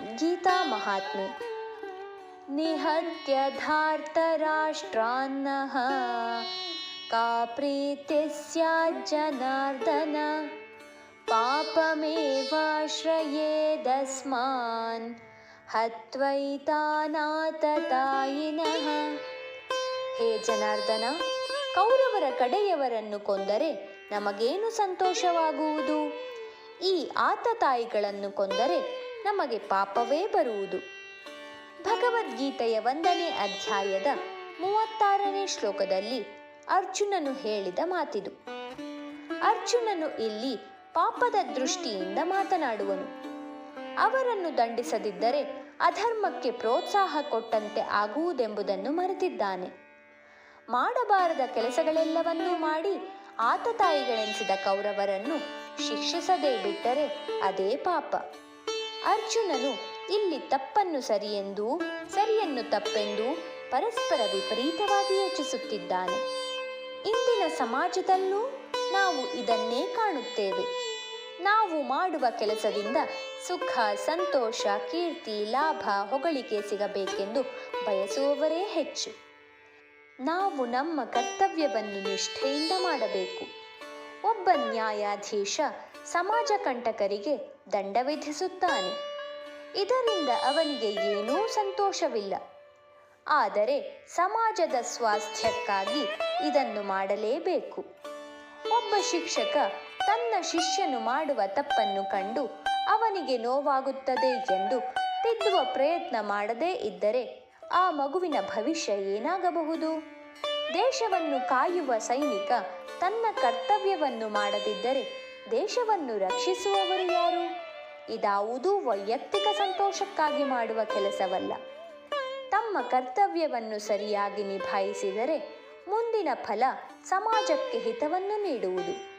ಗೀತಾ ಮಹಾತ್ಮೆ. ನಿಹತ್ಯ ಧಾರ್ತರಾಷ್ಟ್ರಾನ್ನಃ ಪ್ರೀತಿ ಸ್ಯಾಜ್ಜನಾರ್ದನ ಪಾಪಮೇವಾಶ್ರಯೇದಸ್ಮಾನ್ ಹತ್ವೈತಾನಾತತಾಯಿನಃ ಹೇ ಜನಾರ್ದನ, ಕೌರವರ ಕಡೆಯವರನ್ನು ಕೊಂದರೆ ನಮಗೇನು ಸಂತೋಷವಾಗುವುದು? ಈ ಆತತಾಯಿಗಳನ್ನು ಕೊಂದರೆ ನಮಗೆ ಪಾಪವೇ ಬರುವುದು. ಭಗವದ್ಗೀತೆಯ ಒಂದನೇ ಅಧ್ಯಾಯದ ಮೂವತ್ತಾರನೇ ಶ್ಲೋಕದಲ್ಲಿ ಅರ್ಜುನನು ಹೇಳಿದ ಮಾತಿದು. ಅರ್ಜುನನು ಇಲ್ಲಿ ಪಾಪದ ದೃಷ್ಟಿಯಿಂದ ಮಾತನಾಡುವನು. ಅವರನ್ನು ದಂಡಿಸದಿದ್ದರೆ ಅಧರ್ಮಕ್ಕೆ ಪ್ರೋತ್ಸಾಹ ಕೊಟ್ಟಂತೆ ಆಗುವುದೆಂಬುದನ್ನು ಮರೆತಿದ್ದಾನೆ. ಮಾಡಬಾರದ ಕೆಲಸಗಳೆಲ್ಲವನ್ನೂ ಮಾಡಿ ಆತ ತಾಯಿಗಳೆನಿಸಿದ ಕೌರವರನ್ನು ಶಿಕ್ಷಿಸದೇ ಬಿಟ್ಟರೆ ಅದೇ ಪಾಪ. ಅರ್ಜುನನು ಇಲ್ಲಿ ತಪ್ಪನ್ನು ಸರಿಯೆಂದು, ಸರಿಯನ್ನು ತಪ್ಪೆಂದು ಪರಸ್ಪರ ವಿಪರೀತವಾಗಿ ಯೋಚಿಸುತ್ತಿದ್ದಾನೆ. ಇಂದಿನ ಸಮಾಜದಲ್ಲೂ ನಾವು ಇದನ್ನೇ ಕಾಣುತ್ತೇವೆ. ನಾವು ಮಾಡುವ ಕೆಲಸದಿಂದ ಸುಖ, ಸಂತೋಷ, ಕೀರ್ತಿ, ಲಾಭ, ಹೊಗಳಿಕೆ ಸಿಗಬೇಕೆಂದು ಬಯಸುವವರೇ ಹೆಚ್ಚು. ನಾವು ನಮ್ಮ ಕರ್ತವ್ಯವನ್ನು ನಿಷ್ಠೆಯಿಂದ ಮಾಡಬೇಕು. ಒಬ್ಬ ನ್ಯಾಯಾಧೀಶ ಸಮಾಜ ಕಂಟಕರಿಗೆ ದಂಡ ವಿಧಿಸುತ್ತಾನೆ. ಇದರಿಂದ ಅವನಿಗೆ ಏನೂ ಸಂತೋಷವಿಲ್ಲ. ಆದರೆ ಸಮಾಜದ ಸ್ವಾಸ್ಥ್ಯಕ್ಕಾಗಿ ಇದನ್ನು ಮಾಡಲೇಬೇಕು. ಒಬ್ಬ ಶಿಕ್ಷಕ ತನ್ನ ಶಿಷ್ಯನು ಮಾಡುವ ತಪ್ಪನ್ನು ಕಂಡು ಅವನಿಗೆ ನೋವಾಗುತ್ತದೆ ಎಂದು ತಿದ್ದುವ ಪ್ರಯತ್ನ ಮಾಡದೇ ಇದ್ದರೆ ಆ ಮಗುವಿನ ಭವಿಷ್ಯ ಏನಾಗಬಹುದು? ದೇಶವನ್ನು ಕಾಯುವ ಸೈನಿಕ ತನ್ನ ಕರ್ತವ್ಯವನ್ನು ಮಾಡದಿದ್ದರೆ ದೇಶವನ್ನು ರಕ್ಷಿಸುವವರು ಯಾರು? ಇದಾವುದೂ ವೈಯಕ್ತಿಕ ಸಂತೋಷಕ್ಕಾಗಿ ಮಾಡುವ ಕೆಲಸವಲ್ಲ. ತಮ್ಮ ಕರ್ತವ್ಯವನ್ನು ಸರಿಯಾಗಿ ನಿಭಾಯಿಸಿದರೆ ಮುಂದಿನ ಫಲ ಸಮಾಜಕ್ಕೆ ಹಿತವನ್ನು ನೀಡುವುದು.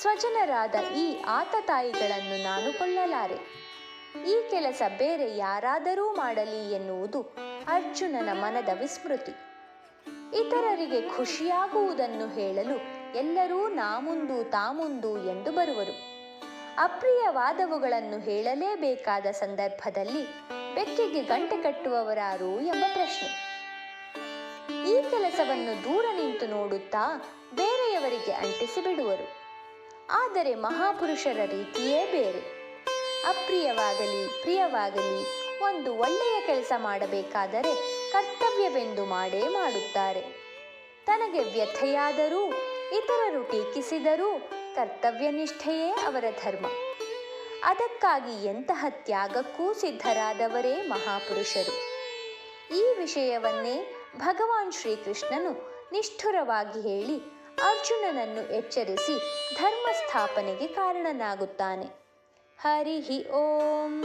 ಸ್ವಜನರಾದ ಈ ಆತತಾಯಿಗಳನ್ನು ನಾನು ಕೊಳ್ಳಲಾರೆ ಈ ಕೆಲಸ ಬೇರೆ ಯಾರಾದರೂ ಮಾಡಲಿ ಎನ್ನುವುದು ಅರ್ಜುನನ ಮನದ ವಿಸ್ಮೃತಿ. ಇತರರಿಗೆ ಖುಷಿಯಾಗುವುದನ್ನು ಹೇಳಲು ಎಲ್ಲರೂ ನಾಮುಂದು ತಾಮುಂದು ಎಂದು ಬರುವರು. ಅಪ್ರಿಯವಾದವುಗಳನ್ನು ಹೇಳಲೇಬೇಕಾದ ಸಂದರ್ಭದಲ್ಲಿ ಬೆಕ್ಕಿಗೆ ಗಂಟೆ ಕಟ್ಟುವವರಾರು ಎಂಬ ಪ್ರಶ್ನೆ. ಈ ಕೆಲಸವನ್ನು ದೂರ ನಿಂತು ನೋಡುತ್ತಾ ಬೇರೆಯವರಿಗೆ ಅಂಟಿಸಿ ಬಿಡುವರು ಆದರೆ ಮಹಾಪುರುಷರ ರೀತಿಯೇ ಬೇರೆ. ಅಪ್ರಿಯವಾಗಲಿ, ಪ್ರಿಯವಾಗಲಿ ಒಂದು ಒಳ್ಳೆಯ ಕೆಲಸ ಮಾಡಬೇಕಾದರೆ ಕರ್ತವ್ಯವೆಂದು ಮಾಡೇ ಮಾಡುತ್ತಾರೆ. ತನಗೆ ವ್ಯಥೆಯಾದರೂ, ಇತರರು ಟೀಕಿಸಿದರೂ ಕರ್ತವ್ಯ ನಿಷ್ಠೆಯೇ ಅವರ ಧರ್ಮ. ಅದಕ್ಕಾಗಿ ಎಂತಹ ತ್ಯಾಗಕ್ಕೂ ಸಿದ್ಧರಾದವರೇ ಮಹಾಪುರುಷರು. ಈ ವಿಷಯವನ್ನೇ ಭಗವಾನ್ ಶ್ರೀಕೃಷ್ಣನು ನಿಷ್ಠುರವಾಗಿ ಹೇಳಿ ಅರ್ಜುನನನ್ನು ಎಚ್ಚರಿಸಿ ಧರ್ಮ ಸ್ಥಾಪನೆಗೆ ಕಾರಣನಾಗುತ್ತಾನೆ. ಹರಿ ಓಂ.